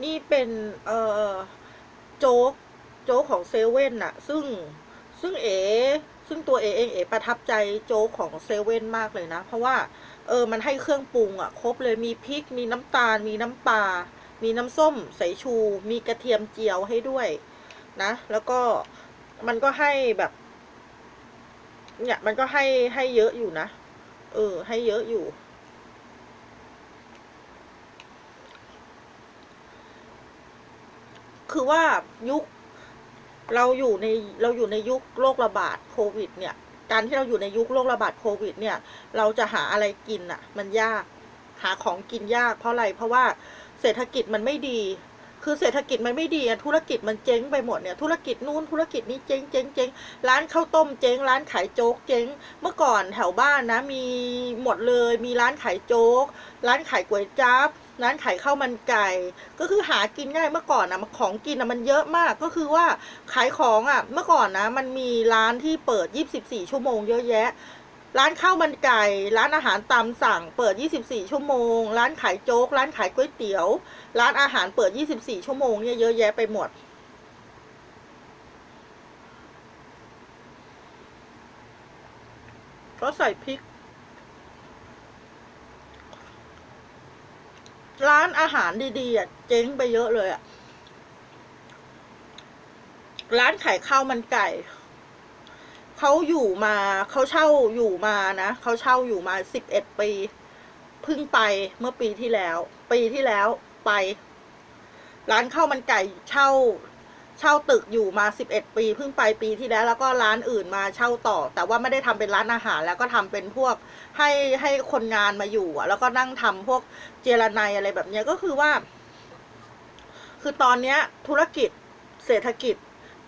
นี่เป็นเอ่อโจ๊กโจ๊กของเซเว่นอะซึ่งซึ่งเอซึ่งตัวเอเองเอประทับใจโจ๊กของเซเว่นมากเลยนะ เพราะว่าเออมันให้เครื่องปรุงอะครบเลยมีพริก มีน้ำตาล มีน้ำปลา มีน้ำส้มใสชู มีกระเทียมเจียวให้ด้วยนะ แล้วก็มันก็ให้แบบ เนี่ยมันก็ให้ให้เยอะอยู่นะ เออ ให้เยอะอยู่ คือว่ายุคเราอยู่ในเราอยู่ในยุคโรคระบาดโควิด เนี่ย การที่เราอยู่ในยุคโรคระบาดโควิด เนี่ย เราจะหาอะไรกินอะ มันยากหาของกินยากเพราะอะไรเพราะว่าเศรษฐกิจมันไม่ดี คือเศรษฐกิจมันไม่ดีธุรกิจมันเจ๊งไปหมดเนี่ยธุรกิจนู้นธุรกิจนี้เจ๊งเจ๊งเจ๊งร้านข้าวต้มเจ๊งร้านขายโจ๊กเจ๊งเมื่อก่อนแถวบ้านนะมีหมดเลย มีร้านขายโจ๊ก ร้านขายก๋วยจั๊บ ร้านขายข้าวมันไก่ ก็คือหากินง่ายเมื่อก่อนนะของกินนะมันเยอะมากก็คือว่าขายของอะเมื่อก่อนนะมันมีร้านที่เปิด 24 ชั่วโมงเยอะแยะ ร้านข้าวมันไก่ ร้านอาหารตามสั่ง เปิด 24 ชั่วโมง ร้านขายโจ๊ก ร้านขายก๋วยเตี๋ยว ร้านอาหารเปิด 24 ชั่วโมงเนี่ยเยอะแยะไปหมดก็ใส่พริก ร้านอาหารดีๆอะเจ๊งไปเยอะเลยอะ ร้านขายข้าวมันไก่ เขาอยู่มาเขาเช่าอยู่มานะเขาเช่าอยู่มาสิบเอ็ดปีเพิ่งไปเมื่อปีที่แล้ว ปีที่แล้วไป ร้านข้าวมันไก่เช่า เช่าตึกอยู่มาสิบเอ็ดปีเพิ่งไปปีที่แล้วแล้วก็ร้านอื่นมาเช่าต่อ แต่ว่าไม่ได้ทำเป็นร้านอาหาร แล้วก็ทำเป็นพวกให้ให้คนงานมาอยู่อะแล้วก็นั่งทำพวกเจรไนอะไรแบบเนี้ยก็คือว่า คือตอนเนี้ยธุรกิจเศรษฐกิจ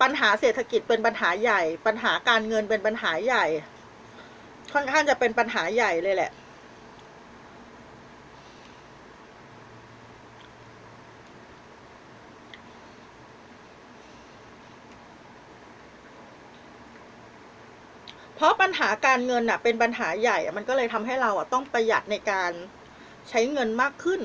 ปัญหาเศรษฐกิจเป็นปัญหาใหญ่ ปัญหาการเงินเป็นปัญหาใหญ่ ค่อนข้างจะเป็นปัญหาใหญ่เลยแหละ เพราะปัญหาการเงินอะเป็นปัญหาใหญ่ มันก็เลยทำให้เราอะต้องประหยัดในการใช้เงินมากขึ้น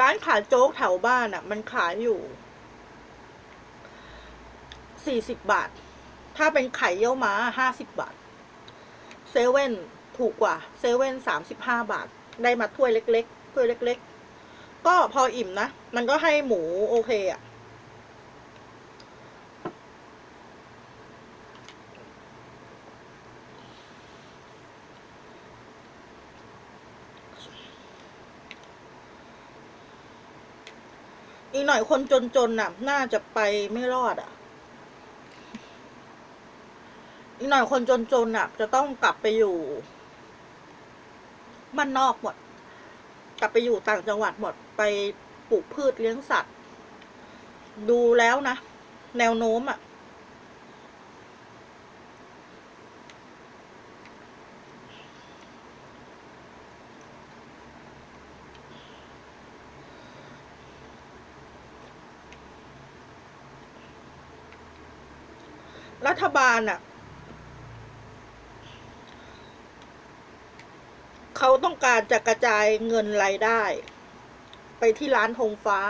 ร้านขายโจ๊กแถวบ้านอะ มันขายอยู่สี่สิบบาท ถ้าเป็นไข่เยี่ยวม้าห้าสิบบาท เซเว่นถูกกว่า เซเว่นสามสิบห้าบาท ได้มาถ้วยเล็กๆถ้วยเล็ก ๆ ก็พออิ่มนะ มันก็ให้หมูโอเคอะ อีกหน่อยคนจนๆน่ะ น่าจะไปไม่รอดอะ อีกหน่อยคนจนๆน่ะ จะต้องกลับไปอยู่บ้านนอกหมด กลับไปอยู่ต่างจังหวัดหมดไปปลูกพืชเลี้ยงสัตว์ ดูแล้วนะ แนวโน้มอะฐ บาลอะเขาต้องการจะกระจายเงินรายได้ ไปที่ร้านธงฟ้า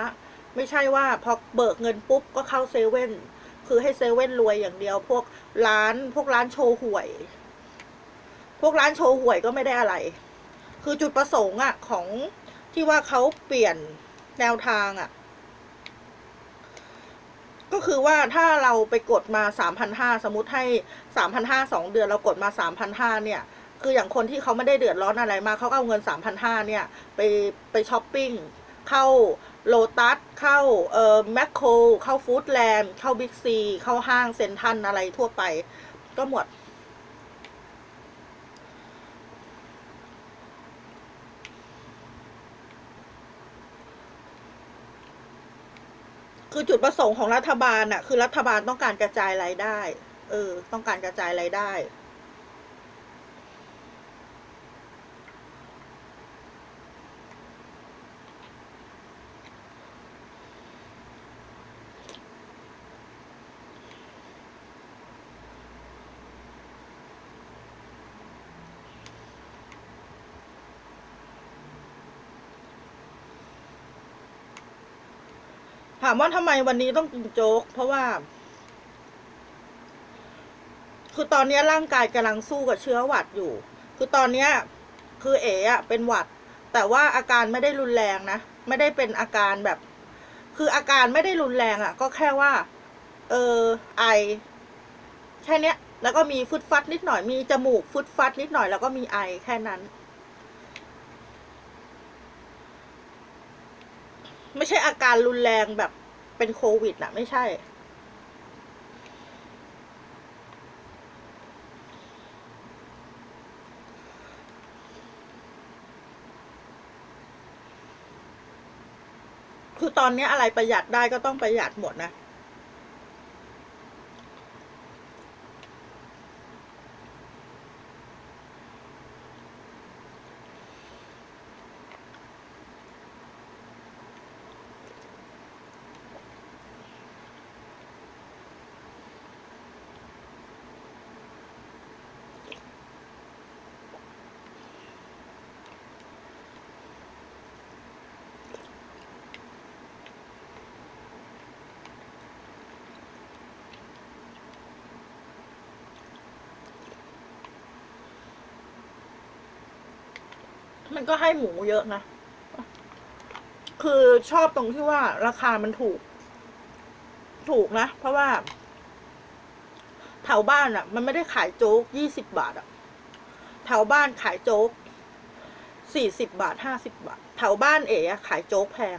ไม่ใช่ว่าพอเบิกเงินปุ๊บก็เข้าเซเว่นคือให้เซเว่นรวยอย่างเดียว พวกร้านพวกร้านโชว์หวย พวกร้านโชว์หวยก็ไม่ได้อะไร คือจุดประสงค์อะของที่ว่าเขาเปลี่ยนแนวทางอะ ก็คือว่าถ้าเราไปกดมาสามพันห้าสมมติให้สามพันห้าสองเดือนเรากดมาสามพันห้าเนี่ย คืออย่างคนที่เขาไม่ได้เดือดร้อนอะไรมากเขาก็เอาเงินสามพันห้าเนี่ย ไปไปช้อปปิ้ง เข้าโลตัส เข้าเอ่อแมคโครเข้าฟู้ดแลนด์ เข้าบิ๊กซี เข้าห้างเซ็นทันอะไรทั่วไป ก็หมด คือจุดประสงค์ของรัฐบาลน่ะ คือรัฐบาลต้องการกระจายรายได้ เออ ต้องการกระจายรายได้ามว่าทำไมวันนี้ต้องกินโจ๊ก เพราะว่า คือตอนนี้ร่างกายกำลังสู้กับเชื้อหวัดอยู่ คือตอนเนี้ย คือเอ๋อะเป็นหวัด แต่ว่าอาการไม่ได้รุนแรงนะไม่ได้เป็นอาการแบบ คืออาการไม่ได้รุนแรงอะก็แค่ว่า เออไอแค่เนี้ย แล้วก็มีฟึดฟัดนิดหน่อยมีจมูกฟึดฟัดนิดหน่อยแล้วก็มีไอแค่นั้น ไม่ใช่อาการรุนแรงแบบเป็นโควิดอะไม่ใช่ คือตอนนี้อะไรประหยัดได้ก็ต้องประหยัดหมดนะ มันก็ให้หมูเยอะนะ คือชอบตรงที่ว่าราคามันถูก ถูกนะ เพราะว่าแถวบ้านอะ่ะ มันไม่ได้ขายโจ๊กยี่สิบบาทอะ่ะแถวบ้านขายโจ๊กสี่สิบบาทห้าสิบบาทแถวบ้านเอ๋อะขายโจ๊กแพง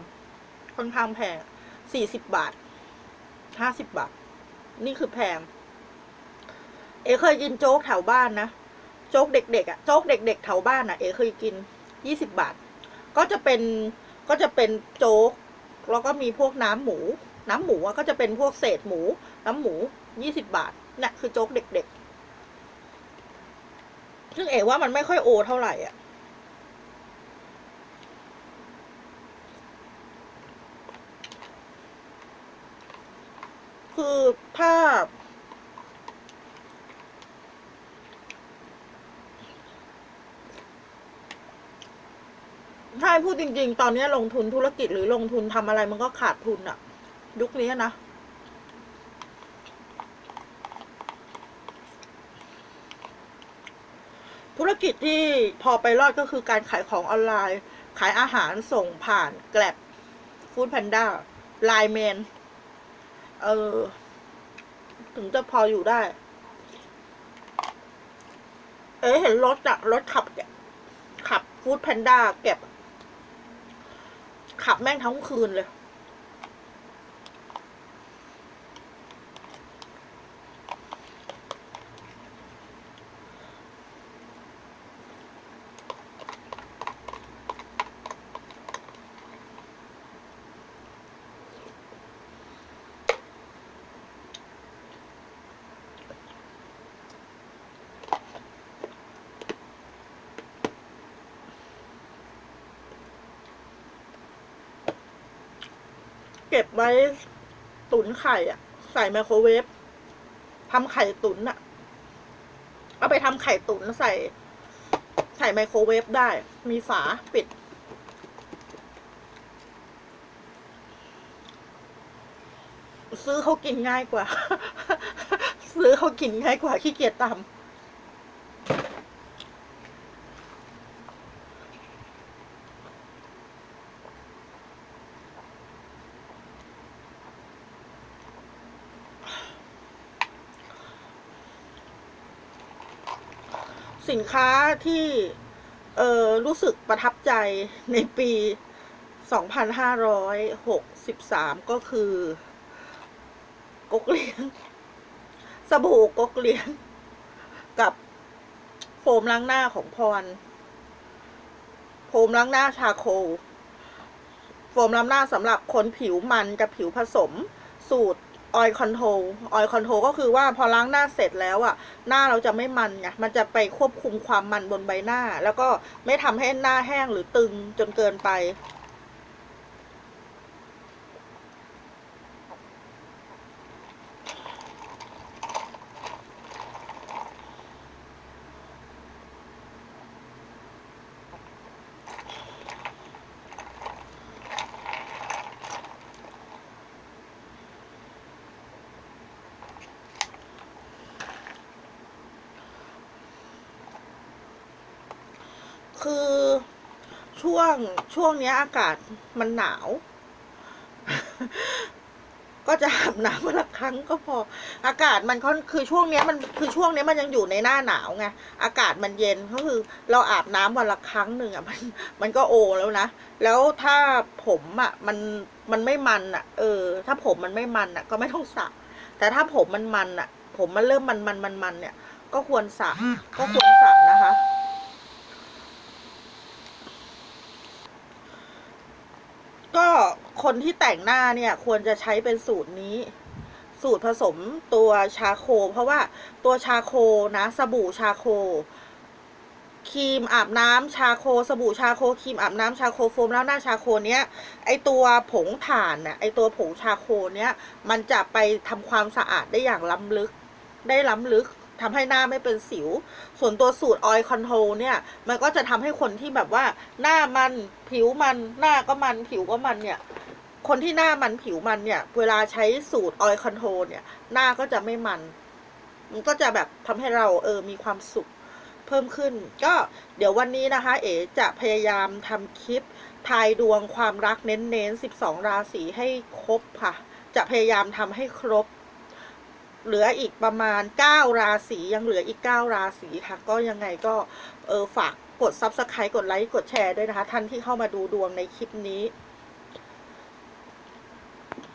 ค่อนข้างแพงสี่สิบบาทห้าสิบบาท นี่คือแพง เอ๋เคยกินโจ๊กแถวบ้านนะ โจ๊กเด็กๆอะ่ะ โจ๊กเด็ก ๆ แถวบ้านอะ่ะ เอ๋เคยกิน ยี่สิบบาท ก็จะเป็นก็จะเป็นโจ๊ก แล้วก็มีพวกน้ำหมู น้ำหมูอะก็จะเป็นพวกเศษหมู น้ำหมูยี่สิบบาทเนี่ยคือโจ๊กเด็กๆ ซึ่งเอ๋ว่ามันไม่ค่อยโอเท่าไหร่อะคือถ้า ใช่พูดจริง ๆ ตอนนี้ลงทุนธุรกิจหรือลงทุนทำอะไรมันก็ขาดทุนอะยุคนี้นะธุรกิจที่พอไปรอดก็คือการขายของออนไลน์ ขายอาหารส่งผ่านแกลบฟู้ดแพนด้าไลน์แมนเออ ถึงจะพออยู่ได้ เอ๊ะเห็นรถอะรถขับขับฟู้ดแพนด้าเก็บ ขับแม่งทั้งคืนเลย เก็บไว้ตุ๋นไข่อะใส่ไมโครเวฟทำไข่ตุ๋นอะเอาไปทำไข่ตุ๋นใส่ ใส่ไมโครเวฟได้ มีฝาปิด ซื้อเขากินง่ายกว่า ซื้อเขากินง่ายกว่าขี้เกียจตำ สินค้าที่เออรู้สึกประทับใจในปี 2563 ก็คือ กกเลี้ยง สบู่กกเลี้ยง กับโฟมล้างหน้าของพร โฟมล้างหน้าชาโคล โฟมล้ำหน้าสำหรับคนผิวมันกับผิวผสมสูตร ออยคอนโทรออยคอนโทรก็คือว่าพอล้างหน้าเสร็จแล้วอะหน้าเราจะไม่มันไงมันจะไปควบคุมความมันบนใบหน้า แล้วก็ไม่ทำให้หน้าแห้งหรือตึงจนเกินไป คือช่วงช่วงนี้อากาศมันหนาว ก็จะอาบน้ำวันละครั้งก็พอ อากาศมันค่อนคือช่วงนี้มันคือช่วงนี้มันยังอยู่ในหน้าหนาวไงอากาศมันเย็นก็คือ เราอาบน้ำวันละครั้งหนึ่งอะมัน มันก็โอแล้วนะแล้วถ้าผมอะ มันมันไม่มันอะ เออ ถ้าผมมันไม่มันอะ ก็ไม่ต้องสระแต่ถ้าผมมันมันอะ ผมมันเริ่มมันมันมันมันเนี่ย ก็ควรสระก็ควรสระนะคะ ก็ คนที่แต่งหน้าเนี่ยควรจะใช้เป็นสูตรนี้ สูตรผสมตัวชาโค เพราะว่าตัวชาโคนะ สบู่ชาโคครีมอาบน้ำชาโค สบู่ชาโคครีมอาบน้ำชาโคโฟมแล้วหน้าชาโคเนี้ยไอตัวผงถ่านน่ะไอตัวผงชาโคเนี้ยมันจะไปทำความสะอาดได้อย่างล้ำลึก ได้ล้ำลึกทำให้หน้าไม่เป็นสิว ส่วนตัวสูตรออยคอนโทรเนี่ย มันก็จะทำให้คนที่แบบว่า หน้ามันผิวมันหน้าก็มันผิวก็มันเนี่ย คนที่หน้ามันผิวมันเนี่ย เวลาใช้สูตรออยคอนโทรเนี่ย หน้าก็จะไม่มัน มันก็จะแบบทำให้เราเออมีความสุขเพิ่มขึ้น ก็เดี๋ยววันนี้นะคะ เอ๋จะพยายามทำคลิปทายดวงความรักเน้นๆ 12 ราศีให้ครบค่ะ จะพยายามทำให้ครบ เหลืออีกประมาณ 9 ราศี ยังเหลืออีก 9 ราศีค่ะ ก็ยังไงก็เออฝากกด Subscribe กดไลค์ กดแชร์ด้วยนะคะ ท่านที่เข้ามาดูดวงในคลิปนี้